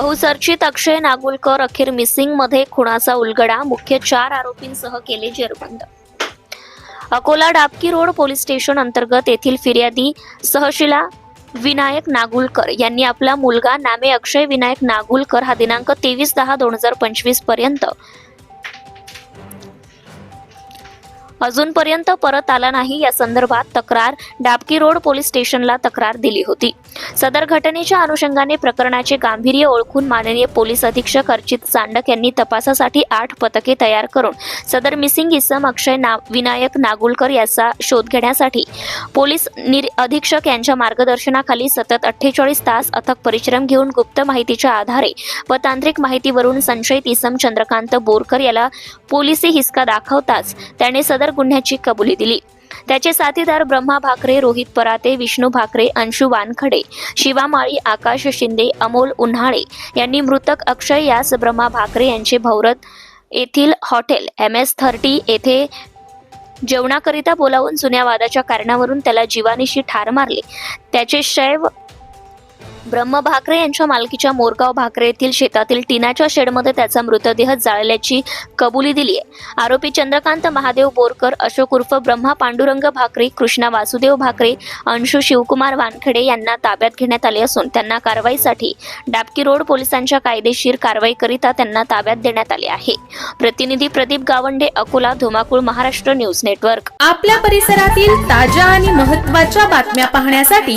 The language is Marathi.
बहुचर्चित अक्षय नागुलकर अखेर मिसिंगमध्ये खुणाचा उलगडा मुख्य चार आरोपींसह केले जेरबंद. Akola Dabki road police station अंतर्गत येथील फिर्यादी सहशिला विनायक नागुलकर यांनी आपला मुलगा नामे अक्षय विनायक नागुलकर हा दिनांक तेवीस दहा दोन हजार पंचवीसपर्यंत अजूनपर्यंत परत आला नाही. या संदर्भात तक्रार डाबकी रोड पोलीस स्टेशनला तक्रार दिली होती. सदर घटनेच्या अनुषंगाने प्रकरणाचे गांभीर्य ओळखून माननीय पोलीस अधीक्षक अर्चित चांडक यांनी तपासासाठी आठ पथके तयार करून सदर मिसिंग इसम अक्षय ना विनायक नागुलकर याचा शोध घेण्यासाठी पोलीस निर अधीक्षक यांच्या मार्गदर्शनाखाली सतत अठ्ठेचाळीस तास अथक परिश्रम घेऊन गुप्त माहितीच्या आधारे व तांत्रिक माहितीवरून संशयित इसम चंद्रकांत बोरकर याला पोलिसी हिसका दाखवताच त्याने सदर गुन्ह्याची कबुली दिली. त्याचे साथीदार ब्रह्मा भाकरे रोहित पराते विष्णू भाकरे अंशू वानखडे शिवा माळी आकाश शिंदे अमोल उन्हाळे यांनी मृतक अक्षय यास ब्रह्मा भाकरे यांचे भौरत येथील हॉटेल एम एस थर्टी येथे जेवणाकरिता बोलावून जुन्या वादाच्या कारणावरून त्याला जीवानीशी ठार मारले. त्याचे शैव ब्रह्म भाकरे यांच्या मालकीच्या मोरगाव भाकरे येथील शेतातील टिनाच्या शेडमध्ये त्याचा मृतदेह जाळल्याची कबुली दिली आहे. आरोपी चंद्रकांत महादेव बोरकर अशोक उर्फ ब्रह्मा पांडुरंग भाकरे कृष्णा वासुदेव भाकरे अंशू शिवकुमार वानखेडे यांना ताब्यात घेण्यात आले असून त्यांना कारवाईसाठी डाबकी रोड पोलिसांच्या कायदेशीर कारवाईकरिता त्यांना ताब्यात देण्यात आले आहे. प्रतिनिधी प्रदीप गावंडे अकोला धुमाकूळ महाराष्ट्र न्यूज नेटवर्क. आपल्या परिसरातील ताज्या आणि महत्त्वाच्या बातम्या पाहण्यासाठी